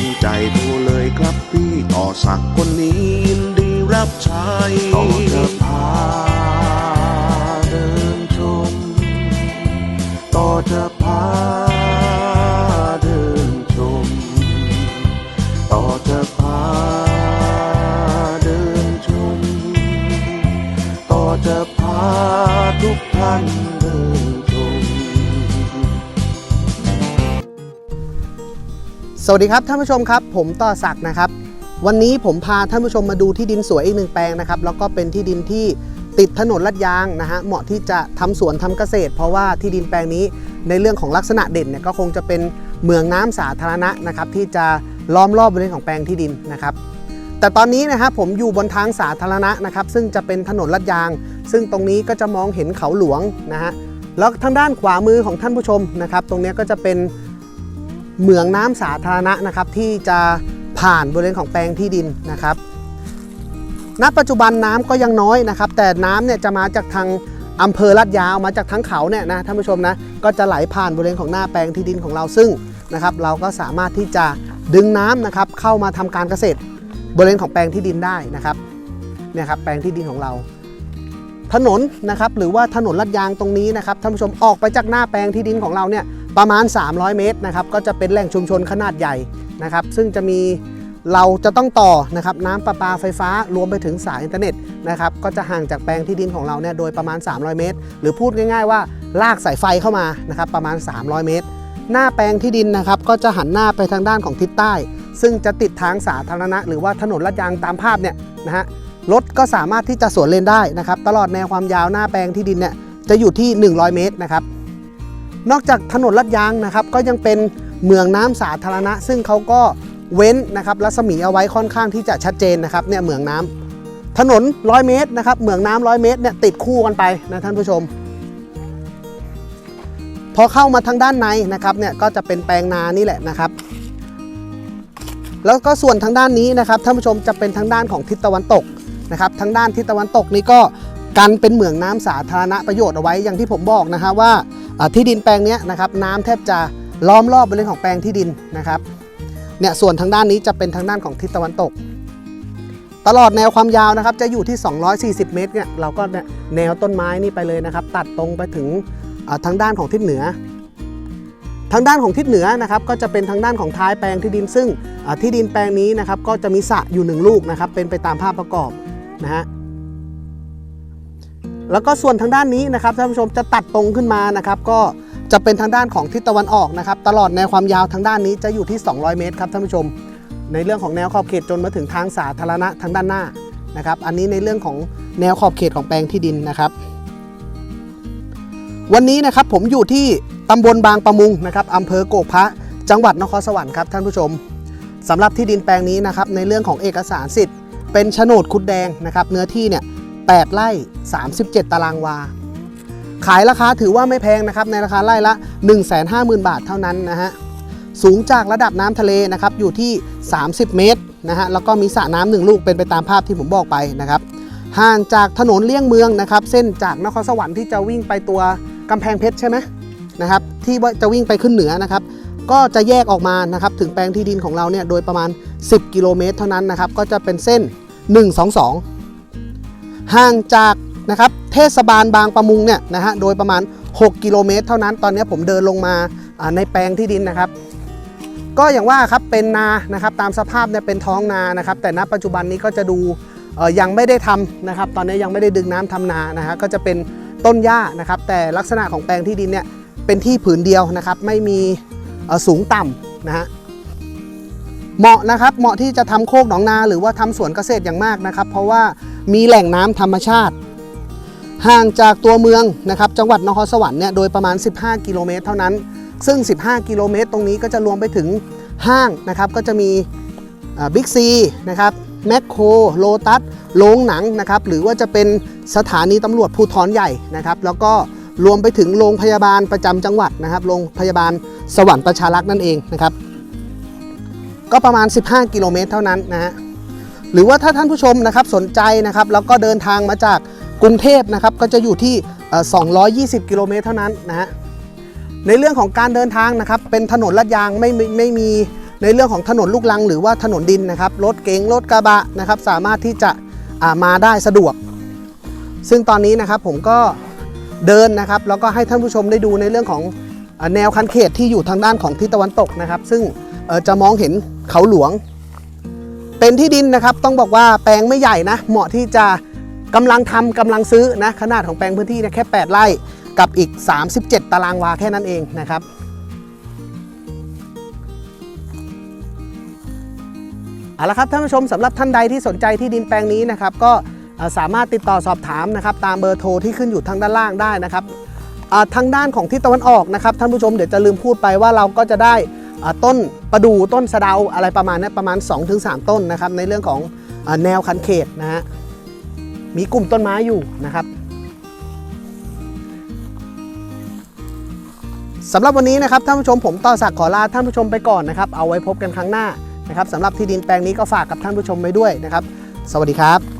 มใจดูเลยครับพี่ต่อสักคนนี้ยินดีรับใช้ต่อจะพาเดินชมต่อจะพา สวัสดีครับท่านผู้ชมครับ ผมต่อศักดิ์นะครับ วันนี้ผมพาท่านผู้ชมมาดูที่ดินสวยอีกหนึ่งแปลงนะครับแล้วก็เป็นที่ดินที่ติดถนนลาดยางนะฮะเหมาะที่จะทำสวนทำเกษตร เพราะว่าที่ดินแปลงนี้ในเรื่องของลักษณะเด่นเนี่ยก็คงจะเป็นเมืองน้ำสาธารณะนะครับที่จะล้อมรอบบริเวณของแปลงที่ดินนะครับ แต่ตอนนี้นะครับผมอยู่บนทางสาธารณะนะครับซึ่งจะเป็นถนนลาดยาง ซึ่งตรงนี้ก็จะมองเห็นเขาหลวงนะฮะแล้วทางด้านขวามือของท่านผู้ชมนะครับ ตรงนี้ก็จะเป็น เหมืองน้ำสาธารณะนะครับที่จะผ่านบริเวณของแปลงที่ดินนะครับ ณ ปัจจุบันน้ำก็ยังน้อยนะครับ แต่น้ำเนี่ยจะมาจากทางอำเภอลาดยาวมาจากทั้งเขาเนี่ยนะท่านผู้ชมนะก็จะไหลผ่านบริเวณของหน้าแปลงที่ดินของเราซึ่งนะครับ เราก็สามารถที่จะดึงน้ำนะครับเข้ามาทำการเกษตร บริเวณของแปลงที่ดินได้นะครับเนี่ยครับแปลงที่ดินของเรา ถนนนะครับหรือว่าถนนลาดยางตรงนี้นะครับท่านผู้ชมออกไปจากหน้าแปลงที่ดินของเราเนี่ย ประมาณ 300 เมตรนะครับก็จะเป็นแหล่งชุมชนขนาดใหญ่นะครับ ซึ่งจะมีเราจะต้องต่อนะครับน้ำประปาไฟฟ้ารวมไปถึงสายอินเทอร์เน็ตนะครับก็จะห่างจากแปลงที่ดินของเราเนี่ยโดยประมาณ 300 เมตร หรือพูดง่าย ๆ ว่าลากสายไฟเข้ามานะครับประมาณ 300 เมตร หน้าแปลงที่ดินนะครับก็จะหันหน้าไปทางด้านของทิศใต้ ซึ่งจะติดทางสาธารณะ หรือว่าถนนลาดยางตามภาพเนี่ยนะฮะรถก็สามารถที่จะสวนเลนได้นะครับตลอดแนวความยาวหน้าแปลงที่ดินเนี่ยจะอยู่ที่ 100 เมตรนะครับ นอกจากถนนลาดยางนะครับ ก็ยังเป็นเมืองน้ำสาธารณะ ซึ่งเขาก็เว้นนะครับรัศมีเอาไว้ค่อนข้างที่จะชัดเจนนะครับเนี่ยเมืองน้ำถนน 100 เมตรนะครับเมืองน้ำ100 เมตรเนี่ยติดคู่กันไปนะท่านผู้ชม พอเข้ามาทางด้านในนะครับเนี่ยก็จะเป็นแปลงนานี่แหละนะครับ แล้วก็ส่วนทางด้านนี้นะครับท่านผู้ชมจะเป็นทางด้านของทิศตะวันตกนะครับทางด้านทิศตะวันตกนี้ก็กันเป็นเหมืองน้ำสาธารณะประโยชน์เอาไว้อย่างที่ผมบอกนะฮะว่า ที่ดินแปลงนี้นะครับน้ำแทบจะล้อมรอบบริเวณของแปลงที่ดินนะครับเนี่ยส่วนทางด้านนี้จะเป็นทางด้านของทิศตะวันตก ตลอดแนวความยาวนะครับจะอยู่ที่ 240 เมตรเนี่ยเราก็แนวต้นไม้นี่ไปเลยนะครับ ตัดตรงไปถึงทางด้านของทิศเหนือ ทางด้านของทิศเหนือนะครับก็จะเป็นทางด้านของท้ายแปลงที่ดิน ซึ่งที่ดินแปลงนี้นะครับก็จะมีสระอยู่หนึ่งลูกนะครับเป็นไปตามภาพประกอบนะฮะ แล้วก็ส่วนทางด้านนี้นะครับท่านผู้ชมจะตัดตรงขึ้นมานะครับก็จะเป็นทางด้านของทิศตะวันออกนะครับตลอดแนวความยาวทางด้านนี้จะอยู่ที่ 200 เมตรครับท่านผู้ชม ในเรื่องของแนวขอบเขตจนมาถึงทางสาธารณะทางด้านหน้านะครับอันนี้ในเรื่องของแนวขอบเขตของแปลงที่ดินนะครับ วันนี้นะครับผมอยู่ที่ตำบลบางประมุงนะครับอำเภอโกกพระจังหวัดนครสวรรค์ครับท่านผู้ชมสำหรับที่ดินแปลงนี้นะครับในเรื่องของเอกสารสิทธิ์เป็นโฉนดคุดแดงนะครับเนื้อที่เนี่ย 8 ไร่ 37 ตารางวา ขายราคาถือว่าไม่แพงนะครับ ในราคาไร่ละ 150,000 บาทเท่านั้นนะฮะ สูงจากระดับน้ำทะเลนะครับ อยู่ที่ 30 เมตรนะฮะ แล้วก็มีสระน้ำหนึ่งลูกเป็นไปตามภาพที่ผมบอกไปนะครับ ห่างจากถนนเลี่ยงเมืองนะครับ เส้นจากนครสวรรค์ที่จะวิ่งไปตัวกำแพงเพชรใช่ไหมนะครับ ที่ว่าจะวิ่งไปขึ้นเหนือนะครับก็จะแยกออกมานะครับถึงแปลงที่ดินของเราเนี่ยโดยประมาณ 10 กิโลเมตรเท่านั้นนะครับก็จะเป็นเส้น 122 ห่างจากนะครับเทศบาลบางประมุงเนี่ยนะฮะโดยประมาณ 6 กิโลเมตร เท่านั้นตอนนี้ผมเดินลงมาในแปลงที่ดินนะครับ ก็อย่างว่าครับเป็นนานะครับตามสภาพเนี่ยเป็นท้องนานะครับ แต่ณปัจจุบันนี้ก็จะดูยังไม่ได้ทำนะครับ ตอนนี้ยังไม่ได้ดึงน้ำทำนานะฮะก็จะเป็นต้นหญ้านะครับ แต่ลักษณะของแปลงที่ดินเนี่ยเป็นที่ผืนเดียวนะครับ ไม่มีสูงต่ำนะฮะ เหมาะนะครับเหมาะที่จะทำโคกหนองนาหรือว่าทำสวนเกษตรอย่างมากนะครับ เพราะว่ามีแหล่งน้ำธรรมชาติ ห่างจากตัวเมืองนะครับจังหวัดนครสวรรค์เนี่ยโดยประมาณ 15 กิโลเมตรเท่านั้น ซึ่ง 15 กิโลเมตร ตรงนี้ก็จะรวมไปถึงห้างนะครับก็จะมีบิ๊กซีนะครับแมคโครโลตัสโรงหนังนะครับหรือว่าจะเป็นสถานีตำรวจภูธรใหญ่นะครับแล้วก็รวมไปถึงโรงพยาบาลประจำจังหวัดนะครับโรงพยาบาลสวรรค์ประชารักษ์นั่นเองนะครับ ก็ประมาณ 15 กิโลเมตรเท่านั้นนะฮะหรือว่าถ้าท่านผู้ชมนะครับสนใจนะครับแล้วก็เดินทางมาจากกรุงเทพนะครับก็จะอยู่ที่ 220 กิโลเมตรเท่านั้นนะฮะในเรื่องของการเดินทางนะครับเป็นถนนลาดยางไม่ไม่ไม่มีในเรื่องของถนนลูกลัง หรือว่าถนนดินนะครับรถเก๋งรถกระบะนะครับสามารถที่จะามาได้สะดวก ซึ่งตอนนี้นะครับผมก็เดินนะครับแล้วก็ให้ท่านผู้ชมได้ดูในเรื่องของอแนวคันเขตที่อยู่ทางด้านของทิศตะวันตกนะครับ ซึ่งจะมองเห็น เขาหลวง เป็นที่ดินนะครับต้องบอกว่าแปลงไม่ใหญ่นะ เหมาะที่จะกำลังทำกำลังซื้อนะขนาดของแปลงพื้นที่เนี่ยแค่ 8 ไร่กับอีก 37 ตารางวาแค่นั้นเองนะครับเอาละครับท่านผู้ชมสำหรับท่านใดที่สนใจที่ดินแปลงนี้นะครับก็สามารถติดต่อสอบถามนะครับตามเบอร์โทรที่ขึ้นอยู่ทางด้านล่างได้นะครับทางด้านของทิศตะวันออกนะครับท่านผู้ชมเดี๋ยวจะลืมพูดไปว่าเราก็จะได้ ต้นประดู่ต้นสะเดาอะไรประมาณนี้ประมาณ 2-3 ต้นนะครับในเรื่องของแนวคันเขตนะฮะมีกลุ่มต้นไม้อยู่นะครับสำหรับวันนี้นะครับท่านผู้ชมผมต่อศักดิ์ขอลาท่านผู้ชมไปก่อนนะครับเอาไว้พบกันครั้งหน้านะครับสำหรับที่ดินแปลงนี้ก็ฝากกับท่านผู้ชมไว้ด้วยนะครับ สวัสดีครับ